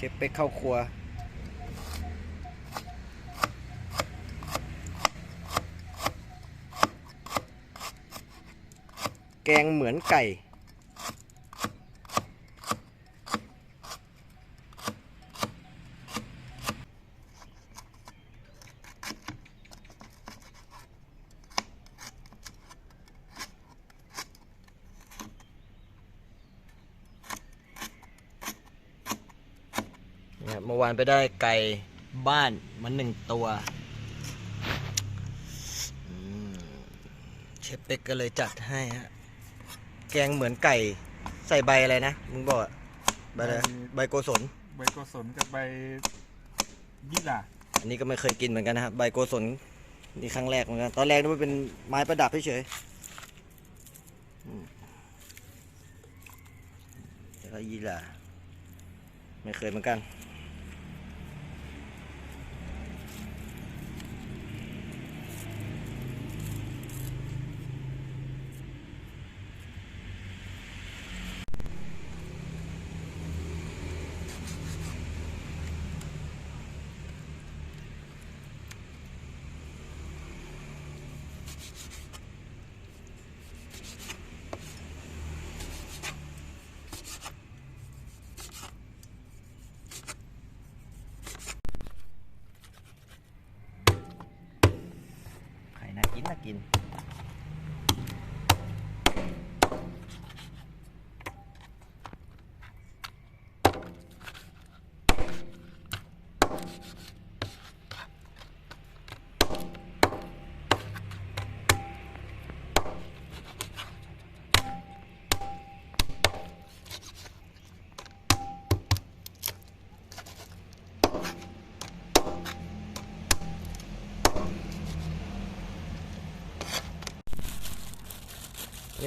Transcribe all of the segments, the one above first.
ชฟเป๊กเข้าครัว แกงเหมือนไก่ เนี่ยเมื่อวานไปได้ไก่บ้านมาหนึ่งตัวอืมเชฟเป็กก็เลยจัดให้ฮะ แกงเหมือนไก่ใส่ใบอะไรนะ มึงบอกอะใบอะไรนะใบโกศลใบโกศลกับใบยี่หร่าอันนี้ก็ไม่เคยกินเหมือนกันนะครับใบโกศลนี่ครั้งแรกเหมือนกัน ตอนแรกนึกว่าเป็นไม้ประดับเฉยๆอืมแล้วก็ยีหร่าไม่เคยเหมือนกัน ไข่น่า กิน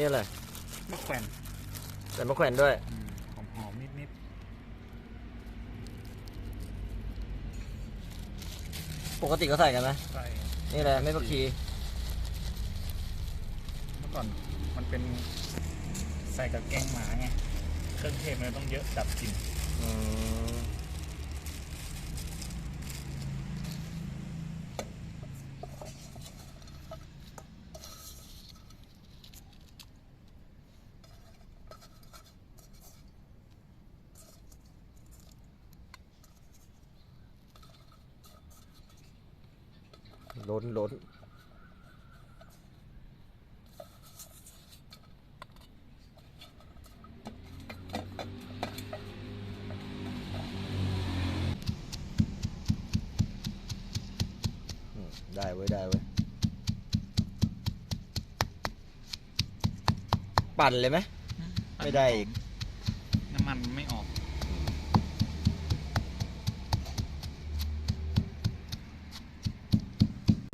น่ากินนี่อะไรมะแขวนใส่มะแขวนด้วย หอมหอมนิดนิดปกติก็ใส่กันไหมๆใส่นี่แหละไม่ผักชีเมื่อก่อนมันเป็นใส่กับแกงหมาไงเครื่องเทศมันต้องเยอะดับกลิ่นอืม นล้นอืมได้เว้ยได้เว้ยปั่นเลยไหมไม่ได้อีก น้ำมันไม่ออก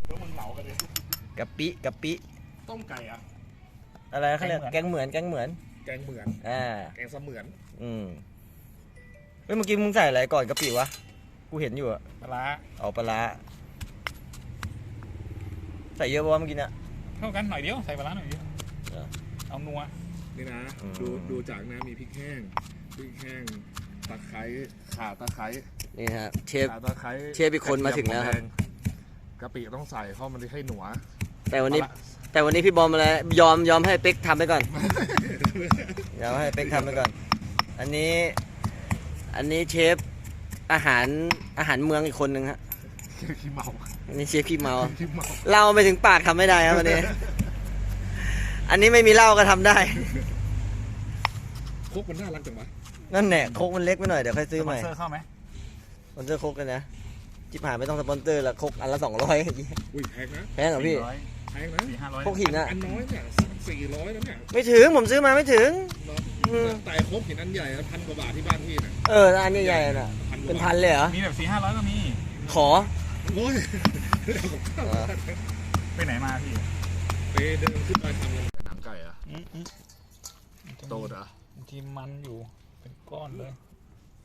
แล้วมึงเหลากันเลย กะ ปิกะปิต้มไก่อะอะไรนะเขาเรียกแกงเหมือนแกงเหมือน แกงเหมือน อ่า แกงเสมือน อืมเฮ้ยเมื่อกี้มึงใส่อะไรก่อนกะปิวะ กูเห็นอยู่อะปลาร้าเอาปลาร้าใส่เยอะปะวะเมื่อกี้เนี่ย เท่ากันหน่อยเดียว ใส่ปลาร้าหน่อยเดียวเหรอเอานัว นี่นะ อืม ดูดูจากนะมีพริกแห้ง พริกแห้ง ตะไคร้ ข่าตะไคร้นี่ฮะเชฟ ข่าตะไคร้เชฟอีกคนมาถึงแล้วครับ กะเทียมหอมดงกะปิต้องใส่เพราะมันจะให้หนัว แต่วันนี้เอาละแต่วันนี้พี่บอมอะไรยอมยอมให้เป๊กทำไปก่อนยอมให้เป๊กทำไปก่อน อันนี้ อันนี้เชฟอาหารอาหารเมืองอีกคนนึงฮะขี้เมาอันนี้เชฟขี้เมาขี้เมาเหล้าไปถึงปากทำไม่ได้ครับวันนี้ อันนี้ไม่มีเหล้าก็ทำได้โคกมันน่ารักจังวะนั่นแหละโคกมันเล็กไปหน่อยเดี๋ยวค่อยซื้อสใหปอนม่เซอร์เข้าไหมสปอนเซอร์โคกกันนะจิบหายไม่ต้องสปอนเซอร์ละโคกอันละสองร้อยอุ้ยแพงนะแพงเหรอพี่สี่ร้อย แพงนะสี่ห้าร้อยโคกหินอะอันน้อยเนี่ยสี่ร้อยแล้วเนี่ยไม่ถึงผมซื้อมาไม่ถึงเนาะอืม แต่โคกหินอันใหญ่อะพันกว่าบาทที่บ้านพี่น่ะเอออันนี้ใหญ่น่ะพันกเป็นว่าพับาทนเลยเหรอ มีแบบสี่ห้าร้อยก็มี ขอ โอ้ยไปไหนมาพี่ ไปเดินขึ้นไปทำกันหนังไก่อะอืมอืมโตดอะทีมันอยู่ เป็นก้อนเลย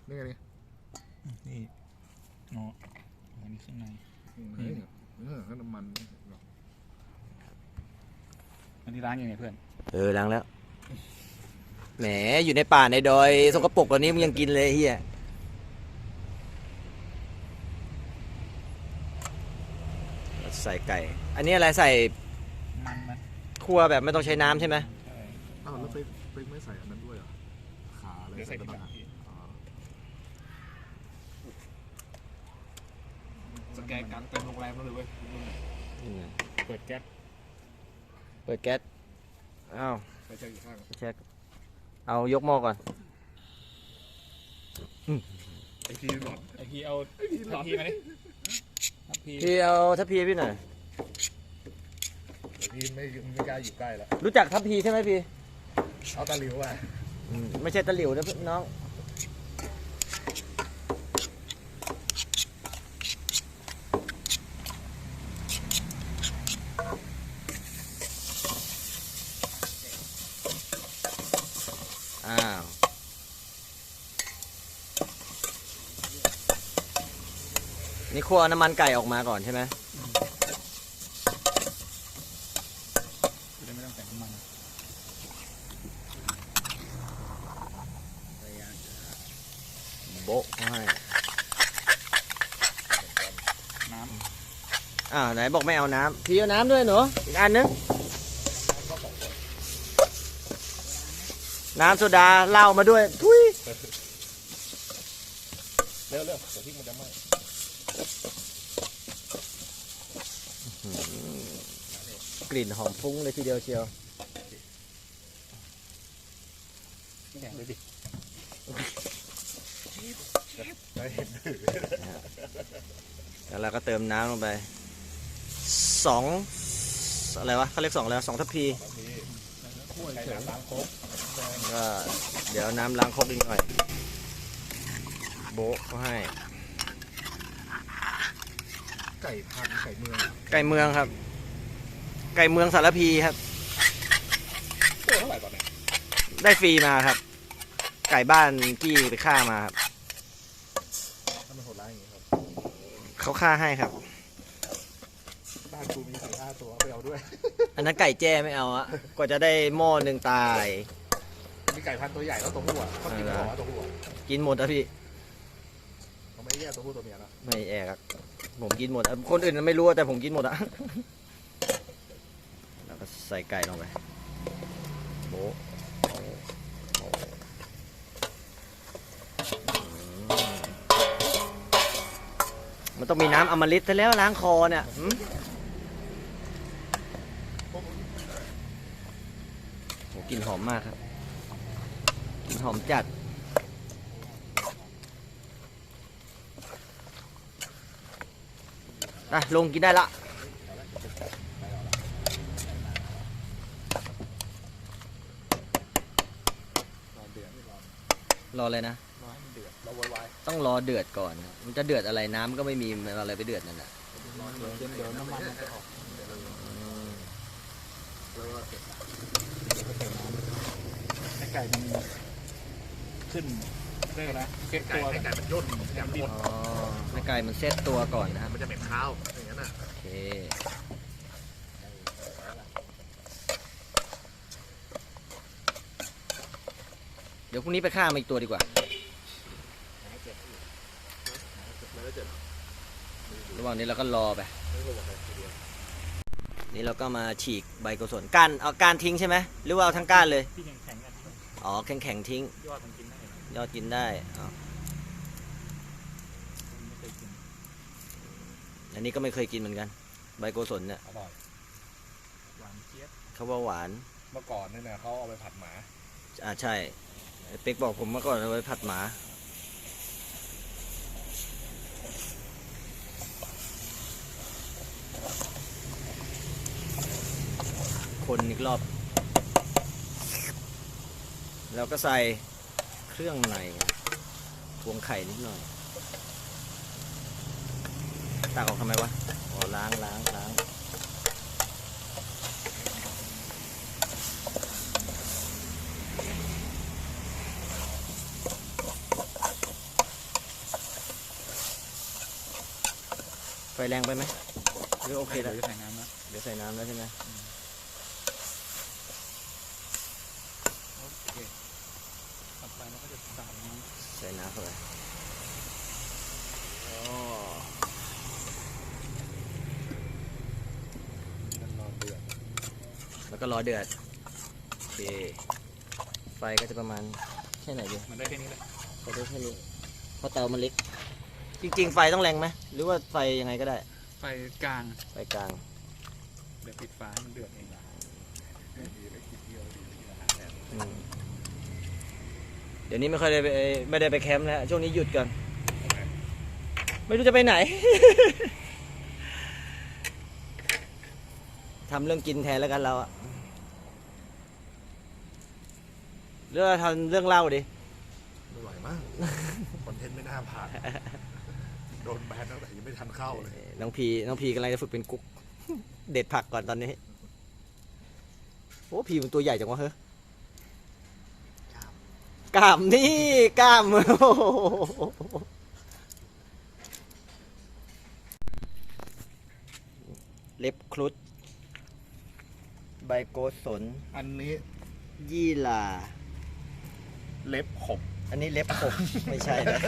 นี่ไงนี่นี่เนาะอันนี้ข้างในอืมเฮ้ยเออก็น้ำมันอั มันนี้ล้างยังไงเพื่อน เออล้างแล้ว แหมอยู่ในป่าในดอยสกปรกกว่นี้มึงยังกินเลยเฮียใส่ไก่ อันนี้อะไรใส่มันคั่วแบบไม่ต้องใช้น้ำใช่ไหมใช่อ้าวแล้วไปไปไม่ใส่อันนั้นด้วยเหรอขาอะไรใส่ที่หลังพี่สแกนการเต็มโรงแรมแล้วเลยเว้ยเปิดแก๊ส เปิดแก๊สอ้าวไปเช็คอีกข้างเช็คเอายกหม้อก่อน ไอพีหลอนไอพี่เอาไอพีหลทัอพนพีมาดิทัพพีพี่เอาทัพพีให้พี่หน่อยไอพีไม่ไม่กล้าอยู่ใกล้แล้วรู้จักทัพพีใช่ไหมพี่ เอาตะหลิวอะอืมไม่ใช่ตะหลิวนะพี่น้อง อ้าว นี่คั่วน้ำมันไก่ออกมาก่อนใช่ไหมจะได้ไม่ต้องใส่น้ำมันโบ๊ะเขาให้น้อ่าวไหนบอกไม่เอาน้ำพี่เอาน้ำด้วยหนูอีกอันนึงน้ำโซดาเหล้ามาด้วยทุยเร็วเร็วเดี๋ยวที่มันจะไหม้ กลิ่นหอมฟุ้งเลยทีเดียวเชียวำแข็งเลยดิได้เห็นแล้วเราก็เติมน้ำลงไปสองอะไรวะเขาเรียกสองแล้วสองทัพพีตอนนี้ใช้น้ำล้างโคกก็เดี๋ยวน้ำล้างครกอีกหน่อย โบ๊ะเขาให้ ไก่พันธุ์ไก่เมืองไก่เมืองครับ ไก่เมืองสารพีครับ ตัวเท่าไหร่ตอนเนี้ยได้ฟรีมาครับ ไก่บ้านกี้ไปฆ่ามาครับถ้ามันโหดร้ายอย่างนี้ครับ เขาฆ่าให้ครับ บ้านกูมีสี่ห้าตัวไปเอาด้วย อันนั้นไก่แจ้ไม่เอาอะกว่าจะได้หม้อหนึ่งตาย มีไก่พันธุ์ตัวใหญ่แล้วตัวผู้อะเขากินไม่หรอวะตัวผู้อะกินหมดอะพี่เขาไม่แยกตัวผู้ตัวเมียนะไม่แอกอะ ผมกินหมดอะคนอื่นไม่รู้อะแต่ผมกินหมดอะแล้วก็ใส่ไก่ลงไปโบะโบ๊ะโบ๊ะอืมมันต้องมีน้ำอมฤตซะแล้วล้างคอเนี่ยหืมโหกลิ่นหอมมากครับกลิ่นหอมจัด อะลงกินได้ละรอเลยนะรอให้มันเดือดเราไวต้องรอเดือดก่อน มันจะเดือดอะไรน้ำก็ไม่มีมันอะไรไปเดือดนั่นแหละๆร้อนเดี๋ยวเดี๋ยวน้ำมันมันจะออกแล้วก็ให้ไก่มันขึ้นเรียกอะไรนะเซ็ตไก่ตัวให้ไก่มันย่นอย่างบิดอ๋อ ให้ไก่มันเซตตัวก่อนนะครับมันจะเหม็นข้าวอย่างนั้นอะโอเคเดี๋ยวพรุ่งนี้ไปฆ่ามาอีกตัวดีกว่าแล้วเจ็บระหว่างนี้เราก็รอไป ไม่รู้ว่าใครทีเดียวนี่เราก็มาฉีกใบกุศลก้านเอาก้านทิ้งใช่ไหมหรือว่าเอาทั้งก้านเลย ที่แข็งๆกันอ๋อแข็งแข็งๆทิ้ง ยอดมันกินได้นะยอดกินได้อ๋อ ไม่เคยกิน อันนี้ก็ไม่เคยกินเหมือนกัน ใบโกศลเนี่ยอร่อยหวานเจี๊ยบเขาว่าหวานเมื่อก่อนเนี่ยนะเขาเอาไปผัดหมา อ่าใช่ไอ้เป๊กบอกผมเมื่อก่อนเอาไว้ผัดหมาคนอีกรอบ แล้วก็ใส่เครื่องในพวงไข่นิดหน่อย ตักออกทำไมวะอ๋อล้างล้างล้างไฟแรงไปไหมหรือโอเคเดี๋แล้ยววจะใส่น้ำนะเดี๋ยวใส่น้ำแล้วใช่ไหมโอเคต่อไปเราก็จะใส่น้ำใส่น้ำเข้าไปอ๋อ ก็รอเดือดโอเคไฟก็จะประมาณแค่ไหนดีมันได้แค่นี้แหละไฟได้แค่นี้เพราะเตามันเล็ก จริง ๆ ไฟต้องแรงไหมหรือว่าไฟยังไงก็ได้ ไฟกลาง ไฟกลาง เดี๋ยวปิดฟ้าให้มันเดือดเองละอืมเดี๋ยวนี้ไม่ค่อยได้ไปไม่ได้ไปแคมป์แล้วช่วงนี้หยุดก่อน ไม่รู้จะไปไหน ทำเรื่องกินแทนแล้วกันเราอะ เรื่องทำเรื่องเล่าดิ ไม่ไหวมาก คอนเทนต์ไม่น่าผ่าน โดนแบนตั้งแต่ยังไม่ทันเข้าเลย น้องพีน้องพีกำลังจะฝึกเป็นกุ๊ก เด็ดผักก่อนตอนนี้ โอ้พีมันตัวใหญ่จังวะเฮ้ยกล้ามนี่กล้ามโอ้โหเล็บครุฑใบโกศลอันนี้ยี่หร่า เล็บขบอันนี้เล็บขบ ไม่ใช่นะ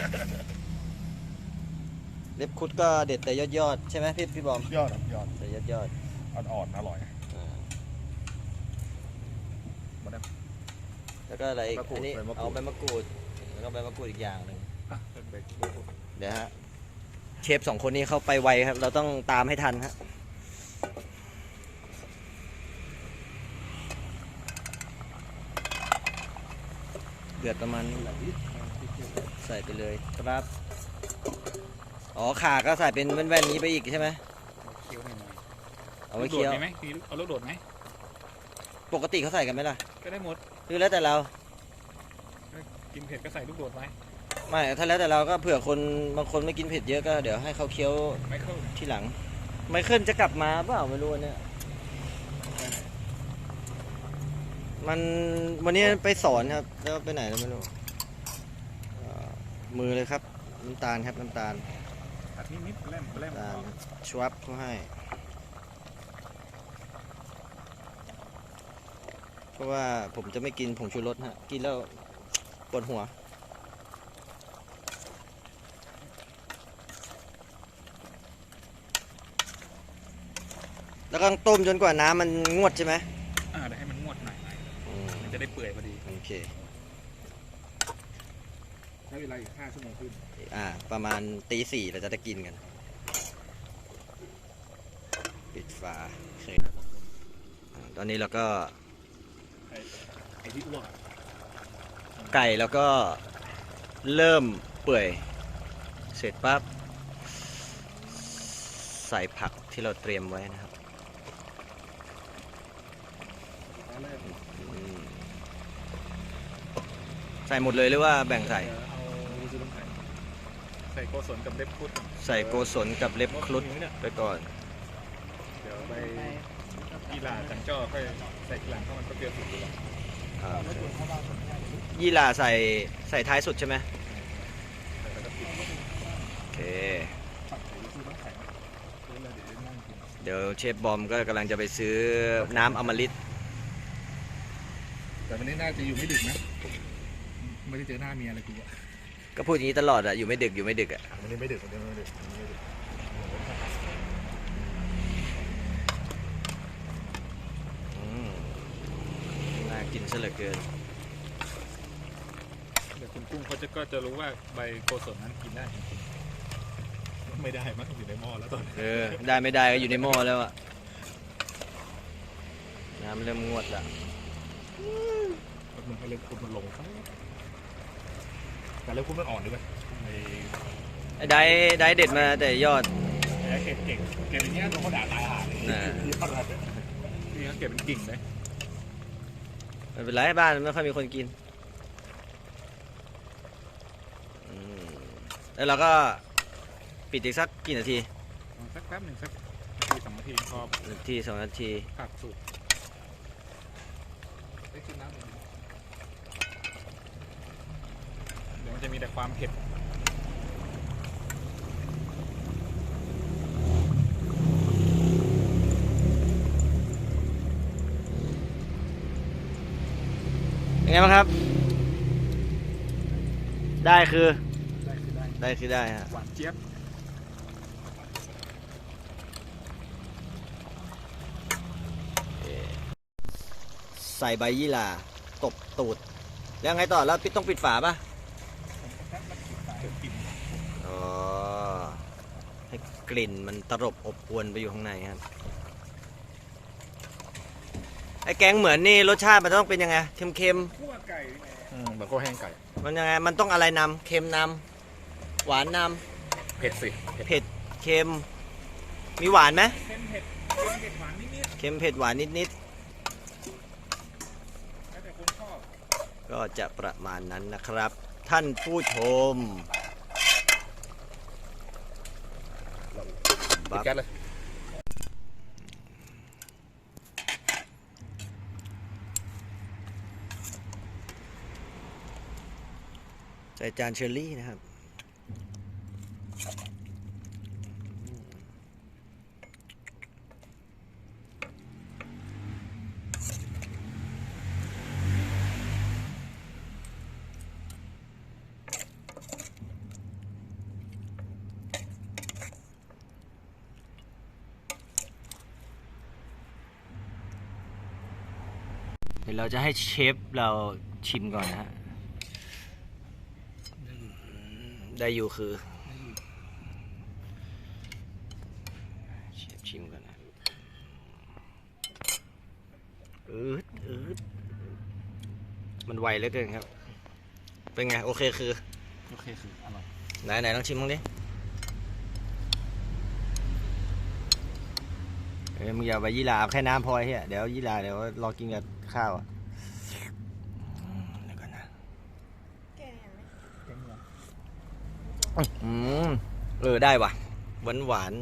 เล็บครุฑก็เด็ดแต่ยอดๆใช่ไหมพี่พี่บอมยอดครับยอดแต่ยอดอ่อนๆอร่อยๆหมดแล้ว แล้วก็อะไรอีกมะกรูดอันนี้ใบมะกรูด เอาใบมะกรูดแล้วก็ใบมะกรูดอีกอย่างหนึ่งอะเป็นเบรกเดี๋ยวฮะเชฟสองคนนี้เข้าไปไวครับ เราต้องตามให้ทันฮะ เดือดประมาณนี้ใส่ไปเลยครับ อ๋อขาก็ใส่เป็นแว่นๆนี้ไปอีกใช่ไหมเคี้ยวหน่อยเอาไว้เคี้ยวลูกโดดมีไหมมีเอาลูกโดดไหมปกติเขาใส่กันไหมล่ะก็ได้หมดหรือแล้วแต่เรา กินเผ็ดก็ใส่ลูกโดดไว้ไม่ถ้าแล้วแต่เราก็เผื่อคนบางคนไม่กินเผ็ดเยอะก็เดี๋ยวให้เขาเคี้ยวไม่เข้า ทีหลัง ไมเคิลจะกลับมาเปล่าไม่รู้อันเนี่ย มันวันนี้ไปสอนครับ แล้วไปไหนแล้วไม่รู้เอ่อมือเลยครับ น้ำตาลครับน้ำตาลตัดนิดๆแล่มแล่มน้ำตาลชวับเขาให้ เพราะว่าผมจะไม่กินผงชูรสฮะ กินแล้วปวดหัว แล้วก็ต้องต้มจนกว่าน้ำมันงวดใช่ไหม จะได้เปื่อยพอดี โอเค ใช้เวลาอีก5ชั่วโมงขึ้นอ่า ประมาณตีสี่เราจะได้กินกัน ปิดฝาโอเคอ่าตอนนี้เราก็ไอ้ที่อ้วกอะไก่แล้วก็เริ่มเปื่อย เสร็จปั๊บใส่ผักที่เราเตรียมไว้นะครับ ตอนแรก อืม ใส่หมดเลยหรือว่าแบ่งใส่เดี๋ยวเอาซื้อน้ำแข็งใส่โกศลกับเล็บพุดใส่โกศลกับเล็บครุฑไปก่อน เดี๋ยวไปกีฬาจังจ้อค่อยใส่ทีหลังเพราะมันก็เปรี้ยวสุดอยู่แล้วอ่าโอเคยี่หร่าใส่ใส่ท้ายสุดใช่ไหมแต่ก็ปิดโอเคซื้อน้ำแข็งซื้อแล้วเดี๋ยวนั่งกินเดี๋ยวเชฟบอมก็กำลังจะไปซื้อน้ำอมฤตแต่วันนี้น่าจะอยู่ไม่ดึกนะ ไม่ได้เจอหน้าเมียเลยกูอะก็พูดอย่างนี้ตลอดอะอยู่ไม่ดึกอยู่ไม่ดึกอะวันนี้ไม่ดึกวันนี้ไม่ดึกวันนี้ไม่ดึกอืมน่ากินซะเหลือเกิน เดี๋ยวคุณกุ้งเขาจะก็จะรู้ว่าใบโกศลนั้นกินได้จริงๆไม่ได้มั้งอยู่ในหม้อแล้วตอนนี้เออ ได้ไม่ได้ก็อยู่ในหม้อแล้วอะน้ำเริ่มงวดละ มันให้เล็บคุณมันลง แต่เล็บคุณมันอ่อนด้วยไหมไอ้ไอ้ได้ได้เด็ดมาแต่ยอด ไอ้เก็บเก่งเก็บอย่างเงี้ยโดนเขาด่าตายห่าเลยน่ะยอดอะไรนี่เขาเก็บเป็นกิ่งเลยไม่เป็นไรบ้านไม่ค่อยมีคนกินอืมแล้วเราก็ปิดอีกสักกี่นาทีเอาสักแป๊บหนึ่งสักนาทีสองนาทีพอหนึ่งทีสองนาทีผักสุกได้กินน้ำหน่อย เดี๋ยว มันจะมีแต่ความเผ็ดเป็นไงบ้างครับ ได้คือ ได้คือได้ได้คือได้ฮะ หวานเจี๊ยบโอเคใส่ใบยี่หร่าตบตูด แล้วไงต่อ แล้วปิดต้องปิดฝาปะ ผมก็แค่มันสายกลิ่น อ๋อให้ กลิ่นมันตลบอบอวนไปอยู่ข้างในครับไอ้แกงเหมือนนี่รสชาติมันต้องเป็นยังไงเค็มคั่วไก่นี่ไงอืมแบบข้าวแห้งไก่ ๆมันยังไงมันต้องอะไรนำเค็มนำหวานนเผ็ดสิเผ็ดำเผ็ดเค็ม มีหวานไหมเค็มเผ็ดเค็มเผ็ดหวานนิดเค็มเผ็ดหวานนิดๆแล้วแต่คนชอบ ๆก็จะประมาณนั้นนะครับ ท่านผู้ชม ปิดแก๊สเลยใส่จานเชอร์รี่นะครับ ดี๋ยวเราจะให้เชฟเราชิมก่อนนะฮะได้อยู่คือเชฟชิมก่อนนะอืดอืดมันไวเหลือเกินครับ เป็นไง โอเคคือ โอเคคือ อร่อย ไหนไหนลองชิมบ้างดิ เอ้ยมึงอย่าไปยี่หร่าเอาแค่น้ำพอไอ้เฮียเดี๋ยวยี่หร่าเดี๋ยวรอกินกับข้าวอะอืมเดี๋ยวก่อนนะเค็มเหรออืมเออได้ว่ะหวานหวาน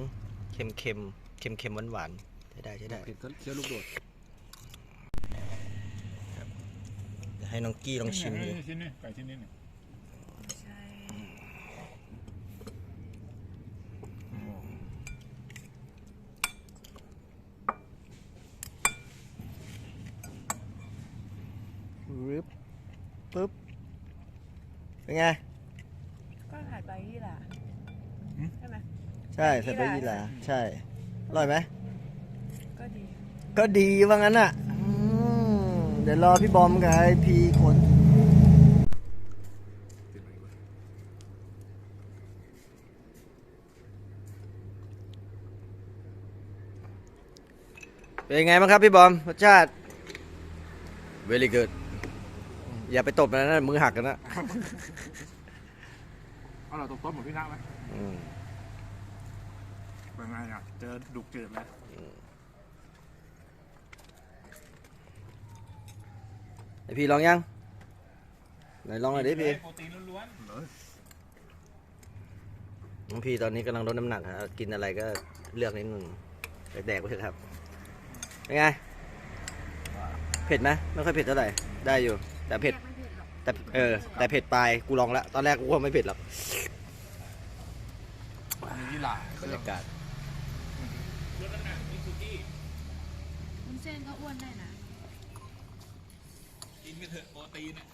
เค็มเค็มเค็มเค็มหวานหวานใช้ได้ใช้ได้ เผ็ดก็เคี้ยวลูกโดดเดี๋ยวให้น้องกี้ลองชิมดูนี่ชิ้นนี้ไก่ชิ้นนี้เนี่ย ปึ๊บปึ๊บเป็นไง ก็หาดใบยี่หร่าใช่ไหม ใช่ใส่ใบยี่หร่าใช่อร่อยไหมก็ดี ก็ดีว่างั้นอะอืมเดี๋ยวรอพี่บอมกับไอพีคนติดไหมวะเป็นไงบ้างครับพี่บอมรสชาติ very good อย่าไปตบนะนั่นมือหักกันนะ เอาเราตบต้นเหมือนพี่นาไหมอืม เป็นไงอะ เจอดุกเจิดแล้วไอพีลองยัง ไหนลองหน่อยดิพี่โปรตีนล้วนน้องพี่ตอนนี้กำลังลดน้ำหนักฮะกินอะไรก็เลือกนิดนึงแดกๆไปเถอะครับเป็นไง เผ็ดไหมไม่ค่อยเผ็ดเท่าไหร่ ได้อยู่ แต่เผ็ด แต่เออ แต่เผ็ดปลายกูลองแล้ว ตอนแรกกูว่าไม่เผ็ดหรอกมียี่หร่าบรรยากาศ ๆลดน้ำหนักนี่ซูกี้ วุ้น เส้นก็อ้วนได้นะกินไปเถอะโปรตีนอะอัดเนี่ย